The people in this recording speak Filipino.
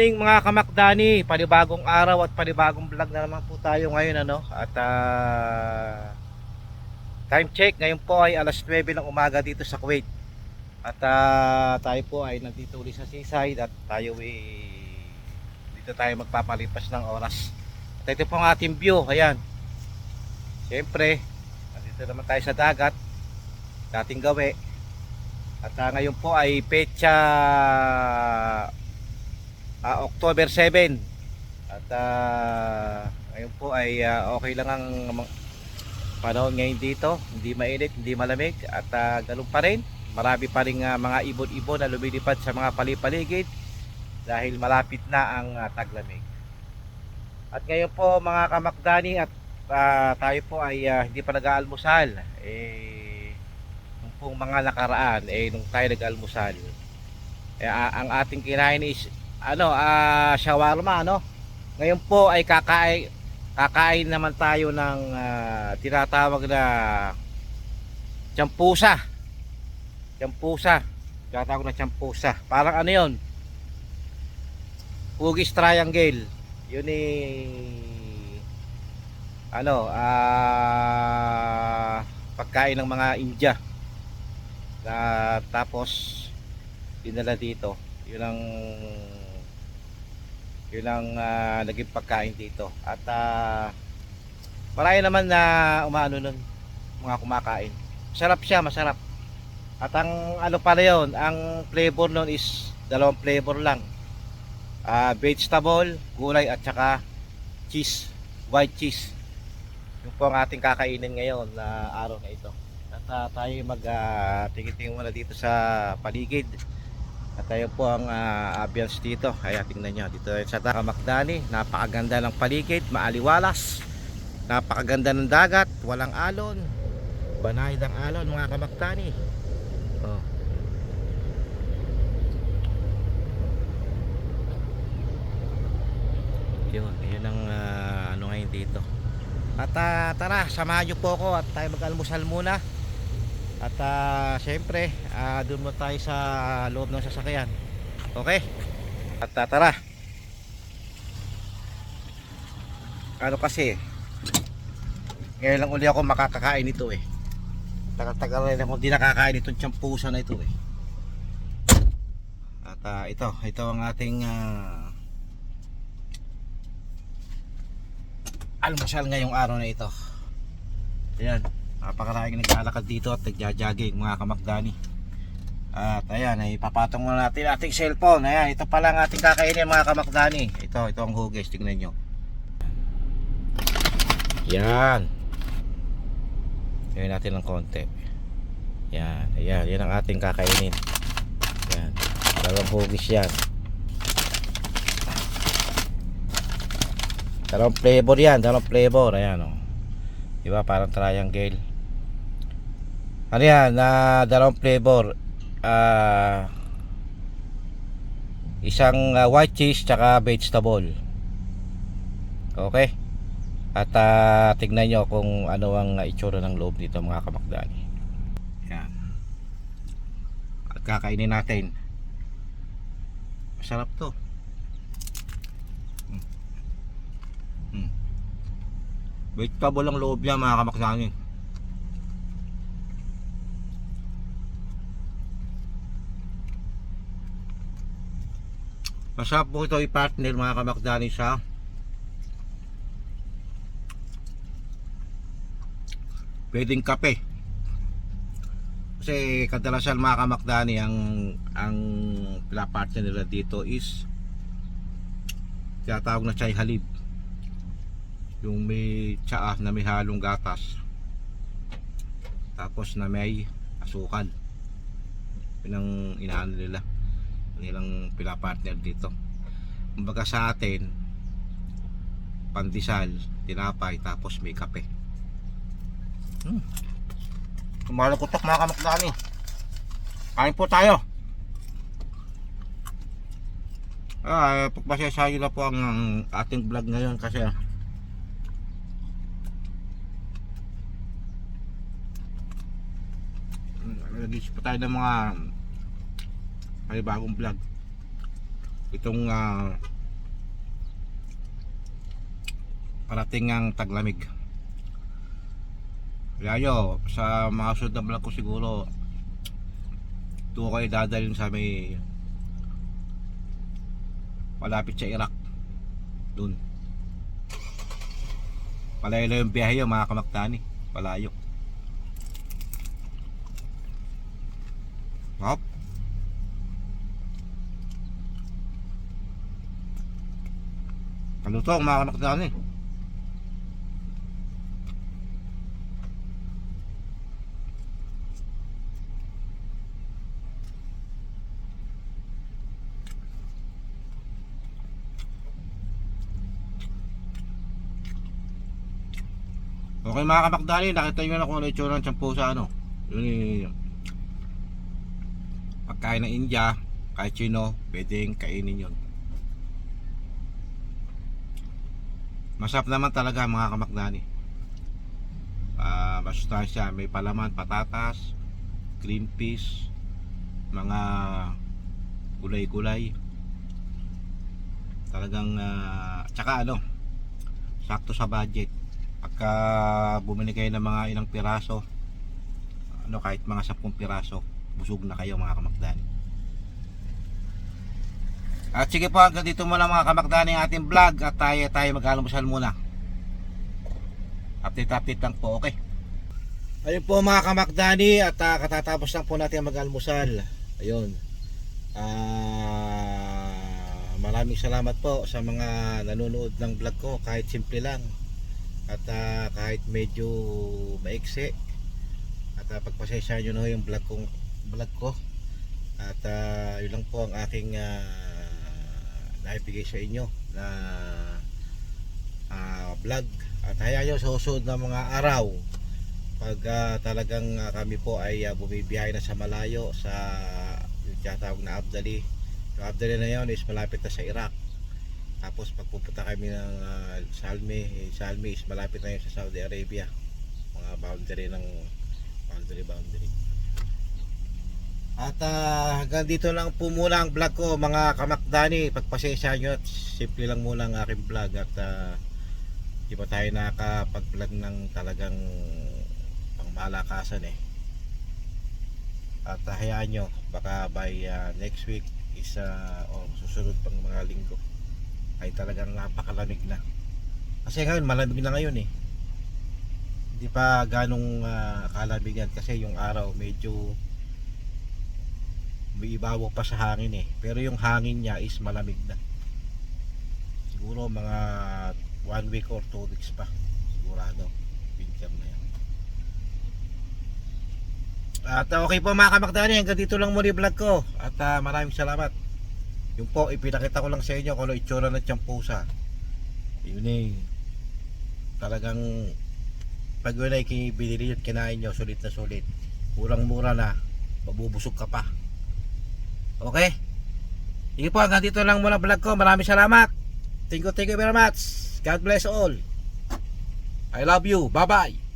morning mga kamakdani, panibagong araw at panibagong vlog na naman po tayo ngayon ano. At ah, time check ngayon po ay alas 9 ng umaga dito sa Kuwait. At ah, tayo po ay nandito ulit sa seaside at tayo ay dito tayo magpapalipas ng oras. At ito po ang ating view, ayan. Siyempre, nandito naman tayo sa dagat. Dating gawi. At ah, ngayon po ay petsa ah, October 7 at ah, ngayon po ay ah, okay lang ang panahon ngayon dito. Hindi mainit, hindi malamig. At uh, ganun pa rin. Marami pa rin ah, mga ibon-ibon na lumilipad sa mga palipaligid dahil malapit na ang ah, taglamig. At ngayon po mga kamakdani at ah, tayo po ay ah, hindi pa nag-aalmusal. Eh nung pong mga nakaraan eh nung tayo nag-almusal eh, ang ating kinain is ano, ah shawarma, ano? Ngayon po ay kakain kakain naman tayo ng ah, tinatawag na champusa. Champusa. Tinatawag na champusa. Parang ano 'yon? Hugis triangle. Yun eh ano, ah pagkain ng mga India. Na tapos dinala dito. Yun ang yun ang ah, naging pagkain dito. At uh, marami naman na umaano nun mga kumakain. Masarap siya masarap. At ang ano pala yun ang flavor nun is dalawang flavor lang. Ah, vegetable gulay at saka cheese white cheese. Yun po ang ating kakainin ngayon na araw na ito. At ah, tayo mag uh, tingin-tingin muna dito sa paligid at tayo po ang ah, ambience dito. Kaya tingnan nyo. Dito tayo sa Takamakdani. Napakaganda ng paligid. Maaliwalas. Napakaganda ng dagat. Walang alon. Banayad ang alon mga kamakdani. Oh. Yun. Yun ang ah, ano ngayon dito. At ah, tara, samahan nyo po ako at tayo mag-almusal muna. At uh, syempre, uh, doon mo tayo sa loob ng sasakyan. Okay? At uh, tara. Ano kasi, ngayon lang uli ako makakakain nito eh. Tagal-tagal rin ako hindi nakakain itong champusa na ito eh. At uh, ito, ito ang ating uh, almusal ngayong araw na ito. Ayan napakaraming naglalakad dito at nagja-jogging mga kamakdani. At ayan ay papatong muna natin ating cellphone. Ayan ito pala ang ating kakainin mga kamakdani. Ito ito ang hugis tignan nyo. Yan gawin natin ng konti. Yan ayan yan ang ating kakainin. Yan dalawang hugis yan. Dalawang flavor yan dalawang flavor. Ayan o oh. diba parang triangle ano yan? Na dalawang flavor. Ah isang ah, white cheese tsaka vegetable. Okay? At ah, tignan nyo kung ano ang itsura ng loob dito mga kamakdani. Yan. At kakainin natin. Masarap to. Hmm. Hmm. vegetable ang loob niya mga kamakdani Masarap po ito i-partner mga kamakdani sa pwedeng kape. Kasi kadalasan mga kamakdani ang ang pinapartner nila dito is tinatawag na chai halib. Yung may tsaa na may halong gatas. Tapos na may asukal. Yun ang inaano nila nilang pinapartner dito. Kumbaga sa atin pandesal, tinapay tapos may kape. Hmm. kumalakutok mga kamakdani kain po tayo. Ah, pagpasasayo na po ang ating vlog ngayon kasi nag-isip pa tayo ng mga panibagong vlog. Itong uh, parating ang taglamig. Layo sa mga sunod na vlog ko siguro ito kayo dadalhin sa may malapit sa Iraq. Dun palayo yung biyahe yun mga kamaktani palayo Kalutong mga kamaktani. Okay mga kamakdali, nakita nyo na kung ano yung itsura ng tiyampo sa ano. Yun yung pagkain ng India, kahit sino, pwedeng kainin yun. Masarap naman talaga mga kamakdali. Ah, masustansya, may palaman, patatas, green peas, mga gulay-gulay. Talagang, ah, tsaka ano, sakto sa budget pagka bumili kayo ng mga ilang piraso ano kahit mga 10 piraso busog na kayo mga kamakdani at sige po hanggang dito muna mga kamakdani ang ating vlog. At tayo tayo mag-almusal muna. Update update lang po okay? Ayun po mga kamakdani at ah, katatapos lang po natin mag-almusal. Ayun. Ah maraming salamat po sa mga nanonood ng vlog ko kahit simple lang. At ah, kahit medyo maiksi. At uh, pagpasensya nyo na yung vlog, kong, vlog ko. At ah, yun lang po ang aking uh, naibigay sa inyo na ah, vlog at hayaan nyo sa susunod na mga araw pag ah, talagang ah, kami po ay ah, bumibiyahe na sa malayo sa yung na Abdali yung Abdali na yun is malapit na sa Iraq tapos pagpupunta kami ng uh, Salme, eh, Salme is malapit na yun sa Saudi Arabia. Mga boundary ng boundary boundary. At ah, hanggang dito lang po muna ang vlog ko mga kamakdani. Pagpasensya nyo at simple lang muna ang aking vlog at ah, di pa tayo nakapag-vlog ng talagang pangmalakasan eh. At ah, hayaan nyo, baka by ah, next week is ah, o susunod pang mga linggo ay talagang napakalamig na. Kasi ngayon malamig na ngayon eh. Hindi pa ganong ah, kalamigan kasi yung araw medyo may ibabaw pa sa hangin eh. Pero yung hangin niya is malamig na. Siguro mga one week or two weeks pa. Sigurado. Winter na yan. At ah, okay po mga kamakdani, hanggang dito lang yung vlog ko. At ah, maraming salamat. Yung po, ipinakita ko lang sa inyo kung ano itsura ng tiyampusa. Yun eh. Talagang pag yun ay binili at kinain nyo, sulit na sulit. Kurang mura na, mabubusog ka pa. Okay? Sige po, hanggang dito lang muna vlog ko. Maraming salamat. Thank you, thank you very much. God bless all. I love you. Bye-bye.